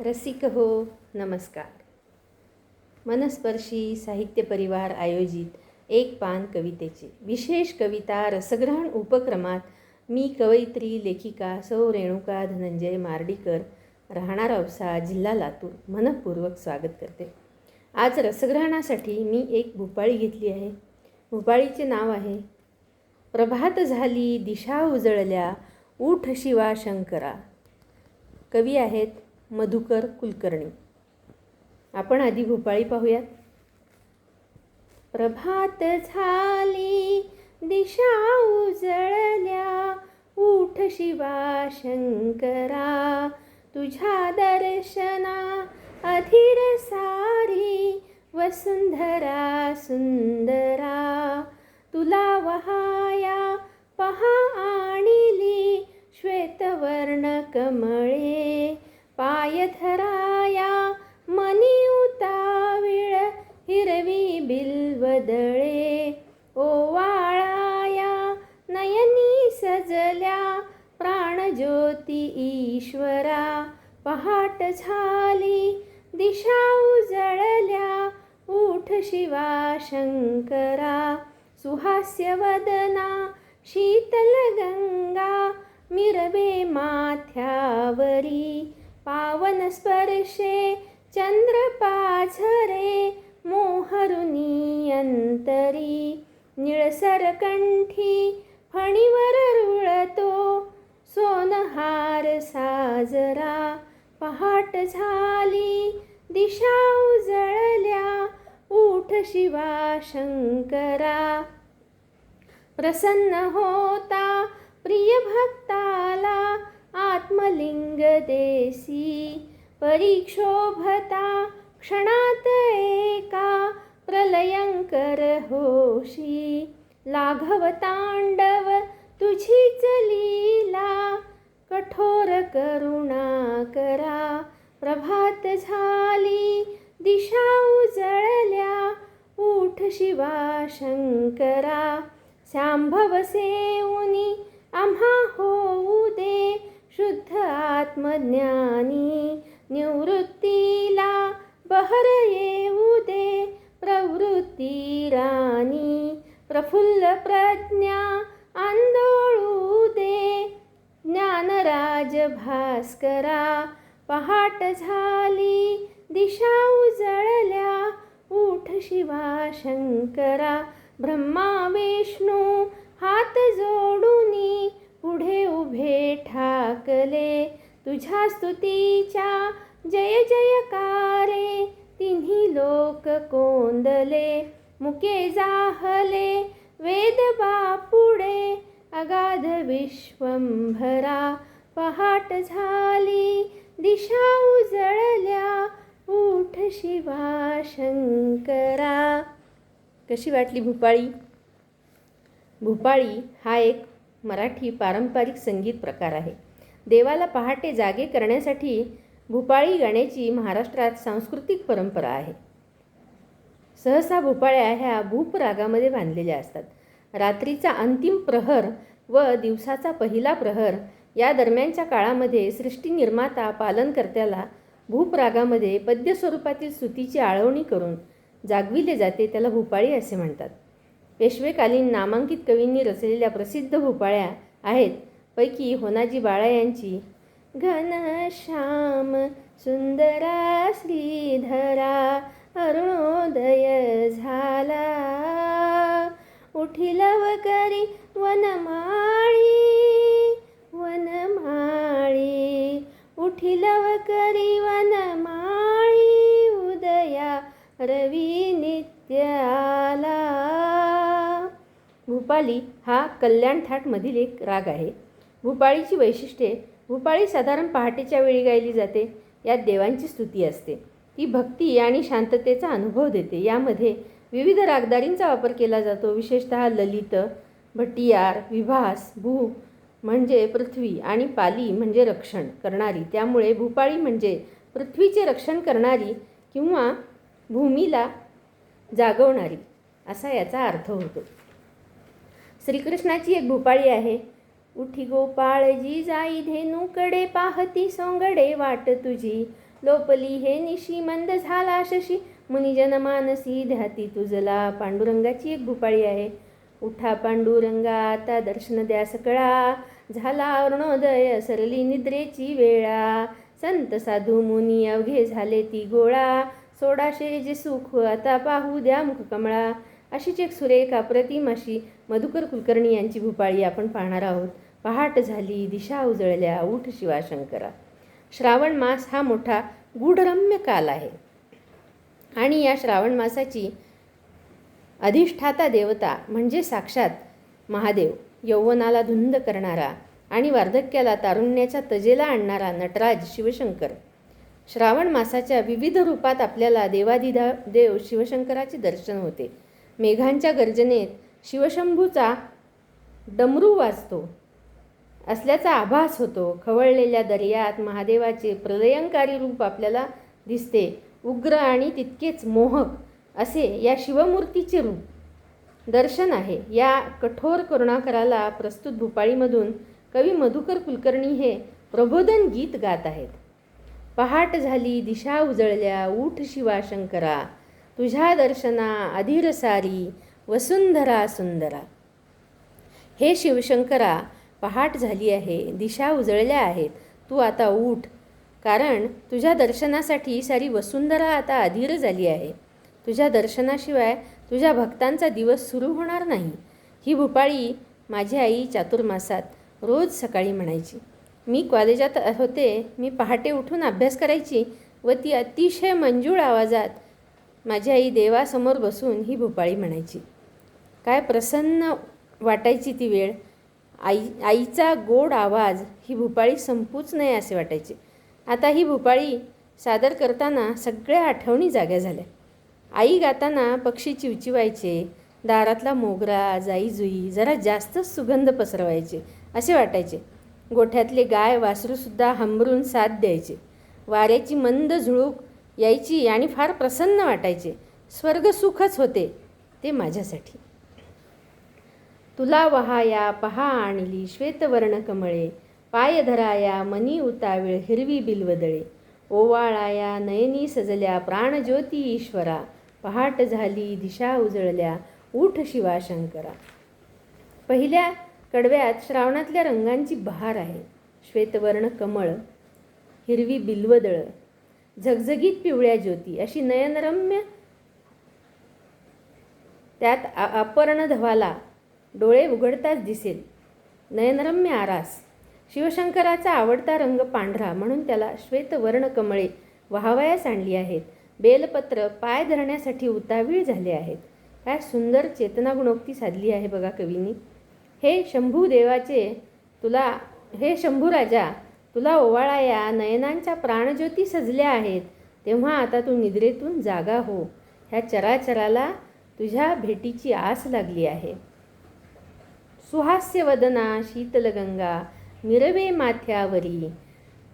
रसिक हो नमस्कार. मनस्पर्शी साहित्य परिवार आयोजित एक पान कवितेचे विशेष कविता रसग्रहण उपक्रमात मी कवयित्री लेखिका सौ रेणुका धनंजय मार्डीकर राहणार औसा जिल्हा लातूर. मनपूर्वक स्वागत करते. आज रसग्रहणासाठी मी एक भूपाळी घेतली आहे. भूपाळीचे नाव आहे प्रभात झाली दिशा उजळल्या ऊठ शिवा शंकरा. कवी आहेत मधुकर कुलकर्णी. आपण आधी भोपाळी पाहूयात. प्रभात झाली दिशा उजळल्या उठ शिवा शंकरा. तुझ्या दर्शना अधीर सारी वसुंधरा सुंदरा. तुला वहाया पहा आणिली श्वेतवर्ण कमळे. पाय धराया मनी उताविळ हिरवी बिल्वदळे. ओवाळाया नयनी सजल्या प्राणज्योती ईश्वरा. पहाट झाली दिशा उजळल्या उठ शिवा शंकरा. सुहास्य वदना शीतल गंगा मिरवे माथ्यावरी. पावन स्पर्शे चंद्र पाझरे मोहरुनी अंतरी निळसर कंठी फणीवर रुळतो सोनहार साजरा पहाट झाली दिशा उजळल्या उठ शिवा शंकरा. प्रसन्न होता प्रिय भक्ताला आत्मलिंग देसी परीक्षोभता क्षणात एका प्रलयंकर होशी लाघव तांडव तुझीच लीला कठोर करुणा करा प्रभात झाली दिशा उजळल्या उठ शिवा शंकरा शांभव सेऊनी आम्हा होऊ शुद्ध आत्मज्ञानी निवृत्तीला बहर येऊ दे प्रवृत्ती राणी प्रफुल्ल प्रज्ञा आंदोळू दे ज्ञानराज भास्करा पहाट झाली दिशा उजळल्या उठ शिवा शंकरा ब्रह्मा विष्णू हात जोडून उभे ठाकले तुझ्या स्तुतीच्या जय जयकारे तिन्ही लोक कोंदले मुके जाहले वेद बापुडे अगाध विश्वंभरा पहाट झाली दिशा उजळल्या उठ शिवा शंकरा. कशी वाटली भूपाळी? भूपाळी हा एक मराठी पारंपरिक संगीत प्रकार आहे. देवाला पहाटे जागे करण्यासाठी भूपाळी गाण्याची महाराष्ट्रात सांस्कृतिक परंपरा आहे. सहसा भूपाळ्या ह्या भूपरागामध्ये बांधलेल्या असतात. रात्रीचा अंतिम प्रहर व दिवसाचा पहिला प्रहर या दरम्यानच्या काळामध्ये सृष्टी निर्माता पालनकर्त्याला भूपरागामध्ये पद्यस्वरूपातील पद्य स्वरूपातील स्तुतीची आळवणी करून जागविले जाते त्याला भूपाळी असे म्हणतात. पेशवेकालीन नामांकित कवींनी रचलेल्या प्रसिद्ध भोपाळ्या आहेत. पैकी होनाजी बाळा यांची घनश्याम सुंदरा श्रीधरा अरुणोदय झाला. उठिलव करी वनमाळी वनमाळी. उठिलव करी वनमाळी उदया रवी नित्य आला भूपाली हा कल्याण थाटमधील एक राग आहे. भूपाळीची वैशिष्ट्ये भूपाळी साधारण पहाटेच्या वेळी गायली जाते यात देवांची स्तुती असते. ती भक्ती आणि शांततेचा अनुभव देते. यामध्ये विविध रागदारींचा वापर केला जातो. विशेषतः ललित भटियार विभास भू म्हणजे पृथ्वी आणि पाली म्हणजे रक्षण करणारी. त्यामुळे भूपाळी म्हणजे पृथ्वीचे रक्षण करणारी किंवा भूमीला जागवणारी असा याचा अर्थ होतो. श्रीकृष्णाची एक भूपाळी आहे. उठी गोपाळजी जाई धेनूकडे पाहती सोंगडे वाट तुझी. लोपली हे निशी मंद झाला शशी. मुनिजन मानसी ध्याती तुझला. पांडुरंगाची एक भूपाळी आहे. उठा पांडुरंगा आता दर्शन द्या सकळा. झाला अरुणोदय सरली निद्रेची वेळा. संत साधू मुनी अवघे झाले ती गोळा. सोडाशे जे सुख आता पाहू द्या मुख कमळा. अशीच एक सुरेख अप्रतिम अशी मधुकर कुलकर्णी यांची भूपाळी आपण पाहणार आहोत. पहाट झाली दिशा उजळल्या उठ शिवाशंकरा श्रावण मास हा मोठा गूढरम्य काल आहे. आणि या श्रावण मासाची अधिष्ठाता देवता म्हणजे साक्षात महादेव यौवनाला धुंद करणारा आणि वार्धक्याला तारुण्याच्या तजेला आणणारा नटराज शिवशंकर. श्रावण मासाच्या विविध रूपात आपल्याला देवादिधा देव शिवशंकराचे दर्शन होते. मेघांच्या गर्जनेत शिवशंभूचा डमरू वाजतो. असल्याचा आभास होतो. खवळलेल्या दर्यात महादेवाचे प्रलयंकारी रूप आपल्याला दिसते. उग्र आणि तितकेच मोहक असे या शिवमूर्तीचे रूप. दर्शन आहे. या कठोर करुणाकराला प्रस्तुत भूपाळीमधून कवी मधुकर कुलकर्णी हे प्रबोधन गीत गात आहेत. पहाट झाली दिशा उजळल्या उठ शिवा शंकरा. तुझ्या दर्शना अधीर सारी. वसुंधरा सुंदरा. हे शिवशंकरा पहाट झाली आहे दिशा उजळल्या आहेत. तू आता उठ कारण तुझ्या दर्शनासाठी सारी वसुंधरा आता अधीर झाली आहे. तुझ्या दर्शनाशिवाय तुझ्या भक्तांचा दिवस सुरू होणार नाही. ही भूपाळी माझी आई चातुर्मासात रोज सकाळी म्हणायची. मी कॉलेजात होते मी पहाटे उठून अभ्यास करायची व ती अतिशय मंजूळ आवाजात माझी आई देवासमोर बसून ही भूपाळी म्हणायची. काय प्रसन्न वाटायची ती वेळ. आई आईचा गोड आवाज ही भूपाळी संपूच नये असे वाटायचे. आता ही भूपाळी सादर करताना सगळ्या आठवणी जाग्या झाल्या. आई गाताना पक्षी चिवचिवायचे दारातला मोगरा जाईजुई जरा जास्तच सुगंध पसरवायचे असे वाटायचे. गोठ्यातले गाय वासरूसुद्धा हंबरून साथ द्यायचे. वाऱ्याची मंद झुळूक यायची आणि फार प्रसन्न वाटायचे. स्वर्गसुखच होते ते माझ्यासाठी. तुला वहाया पहा आणली श्वेतवर्ण कमळे पाय धराया मनी उतावीळ हिरवी बिलवदळे. ओवाळाया नयनी सजल्या प्राणज्योती ईश्वरा. पहाट झाली दिशा उजळल्या ऊठ शिवा शंकरा. पहिल्या कडव्यात श्रावणातल्या रंगांची बहार आहे. श्वेतवर्ण कमळ हिरवी बिल्वदळं झगझगीत पिवळ्या ज्योती अशी नयनरम्य त्यात अपर्ण धवाला डोळे उघडताच दिसेल. नयनरम्य आरास. शिवशंकराचा आवडता रंग पांढरा म्हणून त्याला श्वेतवर्ण कमळे व्हावयास आणली आहेत. बेलपत्र पाय धरण्यासाठी उतावीळ झाले आहेत. काय सुंदर चेतनागुणोक्ती साधली आहे बघा कवींनी. हे शंभू देवाचे तुला हे शंभू राजा तुला ओवाळाया नयनांच्या प्राणज्योती सजल्या आहेत. तेव्हा आता तू निद्रेतून जागा हो. ह्या चराचराला तुझ्या भेटीची आस लागली आहे. सुहास्यवदना शीतलगंगा मिरवे माथ्यावरी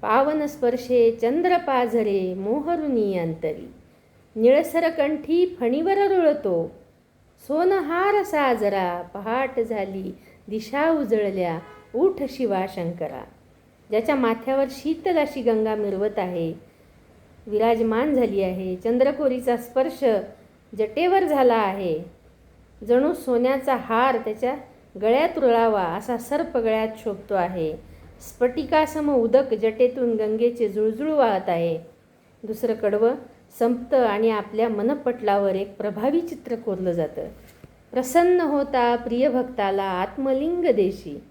पावन स्पर्शे चंद्रपाझरे मोहरुनी अंतरी निळसरकंठी फणीवर रुळतो सोनहार साजरा पहाट झाली दिशा उजळल्या उठ शिवा शंकरा. ज्याच्या माथ्यावर शीतल अशी गंगा मिरवत आहे विराजमान झाली आहे चंद्रकोरीचा स्पर्श जटेवर झाला आहे. जणू सोन्याचा हार त्याच्या गळ्यात रुळावा असा सर्प गळ्यात शोभतो आहे. स्फटिकासम उदक जटेतून गंगेचे जुळजुळ वाहत आहे. दुसरं कडवं संपतं आणि आपल्या मनपटलावर एक प्रभावी चित्र कोरलं जातं. प्रसन्न होता प्रियभक्ताला आत्मलिंग देशी.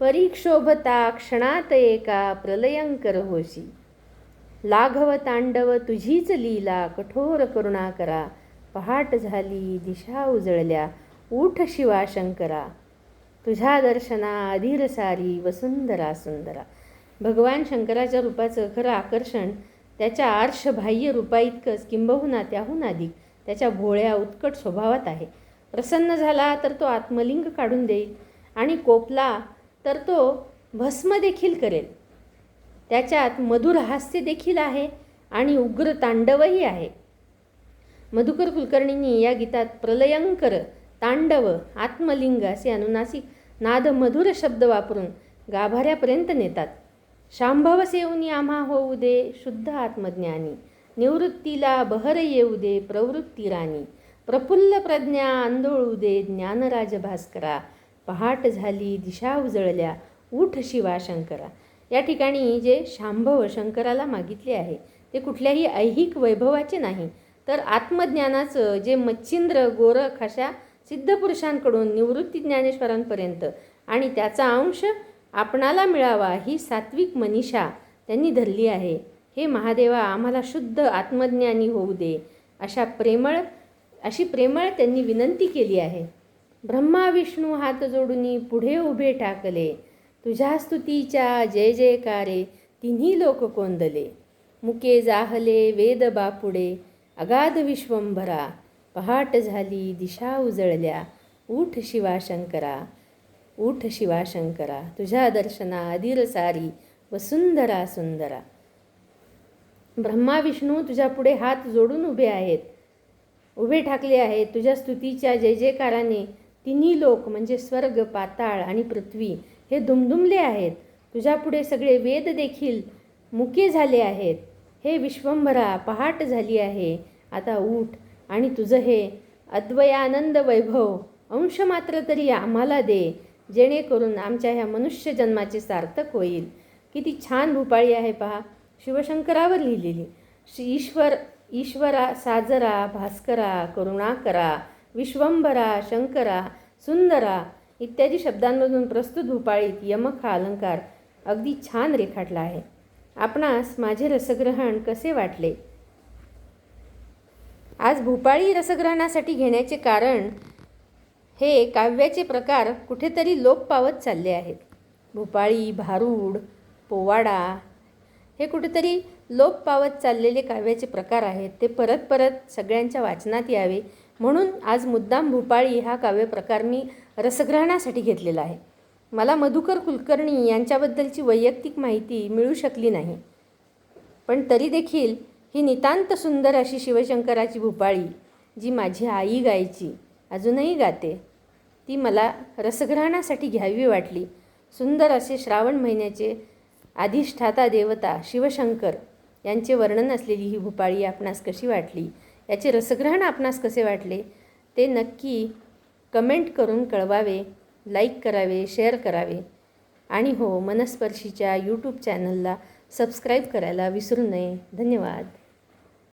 परीक्षोभता क्षणात एका प्रलयंकर होशी. लाघव तांडव तुझीच लीला कठोर करुणा करा. पहाट झाली दिशा उजळल्या. ऊठ शिवा शंकरा. तुझ्या दर्शना अधीर सारी वसुंधरा सुंदरा. भगवान शंकराच्या रूपाचं खरं आकर्षण त्याच्या आर्षबाह्य रूपाइतकंच किंबहुना त्याहून अधिक त्याच्या भोळ्या उत्कट स्वभावात आहे. प्रसन्न झाला तर तो आत्मलिंग काढून देईल आणि कोपला तर तो भस्म देखील करेल. त्याच्यात मधुर हास्य देखील आहे आणि उग्र तांडवही आहे. मधुकर कुलकर्णींनी या गीतात प्रलयंकर तांडव आत्मलिंग असे अनुनासिक नाद मधुर शब्द वापरून गाभाऱ्यापर्यंत नेतात. शांभव सेवनी आम्हा होऊ दे शुद्ध आत्मज्ञानी. निवृत्तीला बहर येऊ दे प्रवृत्ती राणी. प्रफुल्ल प्रज्ञा आंदोळू दे ज्ञानराज भास्करा. पहाट झाली दिशा उजळल्या उठ शिवा शंकरा. या ठिकाणी जे शांभव शंकराला मागितले आहे ते कुठल्याही ऐहिक वैभवाचे नाही. तर आत्मज्ञानाचं जे मच्छिंद्र गोरख अशा सिद्धपुरुषांकडून निवृत्ती ज्ञानेश्वरांपर्यंत. आणि त्याचा अंश आपणाला मिळावा ही सात्विक मनीषा त्यांनी धरली आहे. हे महादेवा आम्हाला शुद्ध आत्मज्ञानी होऊ दे अशा प्रेमळ अशी प्रेमळ त्यांनी विनंती केली आहे. ब्रह्मा विष्णू हात जोडून पुढे उभे टाकले तुझ्या स्तुतीच्या जय जयकारे तिन्ही लोक कोंदले. मुके जाहले वेद बापुडे अगाध विश्वंभरा. पहाट झाली दिशा उजळल्या. उठ शिवाशंकरा उठ शिवाशंकरा तुझ्या दर्शना अधीर सारी वसुंधरा सुंदरा. ब्रह्मा विष्णू तुझ्या पुढे हात जोडून उभे आहेत. उभे ठाकले आहेत तुझ्या स्तुतीच्या जय जयकाराने. तिन्ही लोक म्हणजे स्वर्ग पाताळ आणि पृथ्वी हे दुमदुमले आहेत. तुझ्यापुढे सगळे वेद देखील मुके झाले आहेत. हे विश्वंभरा पहाट झाली आहे. आता उठ आणि तुझं हे अद्वयानंद वैभव अंश मात्र तरी आम्हाला दे जेणेकरून आमच्या ह्या मनुष्य जन्माचे सार्थक होईल. किती छान भूपाळी आहे पहा. शिवशंकरावर लिहिलेली. श्री ईश्वर ईश्वरा साजरा भास्करा करुणाकरा विश्वंभरा शंकरा सुंदरा इत्यादी शब्दांमधून प्रस्तुत भूपाळीत यमक हा अलंकार अगदी छान रेखाटला आहे. आपणास माझे रसग्रहण कसे वाटले? आज भूपाळी रसग्रहणासाठी घेण्याचे कारण हे काव्याचे प्रकार कुठेतरी लोप पावत चालले आहेत. भूपाळी भारूड पोवाडा हे कुठेतरी लोप पावत चाललेले काव्याचे प्रकार आहेत. ते परत परत सगळ्यांच्या वाचनात यावे. म्हणून आज मुद्दाम भूपाळी हा काव्यप्रकार मी रसग्रहणासाठी घेतलेला आहे. मला मधुकर कुलकर्णी यांच्याबद्दलची वैयक्तिक माहिती मिळू शकली नाही. पण तरी देखील ही नितांत सुंदर अशी शिवशंकराची भूपाळी जी माझी आई गायची अजूनही गाते. ती मला रसग्रहणासाठी घ्यावी वाटली. सुंदर असे श्रावण महिन्याचे अधिष्ठाता देवता शिवशंकर यांचे वर्णन असलेली ही भूपाळी आपणास कशी वाटली? याचे रसग्रहण आपणास कसे वाटले? ते नक्की कमेंट करून कळवावे लाईक करावे शेअर करावे. आणि हो मनस्पर्शीच्या यूट्यूब चॅनलला सबस्क्राईब करायला विसरू नये. धन्यवाद.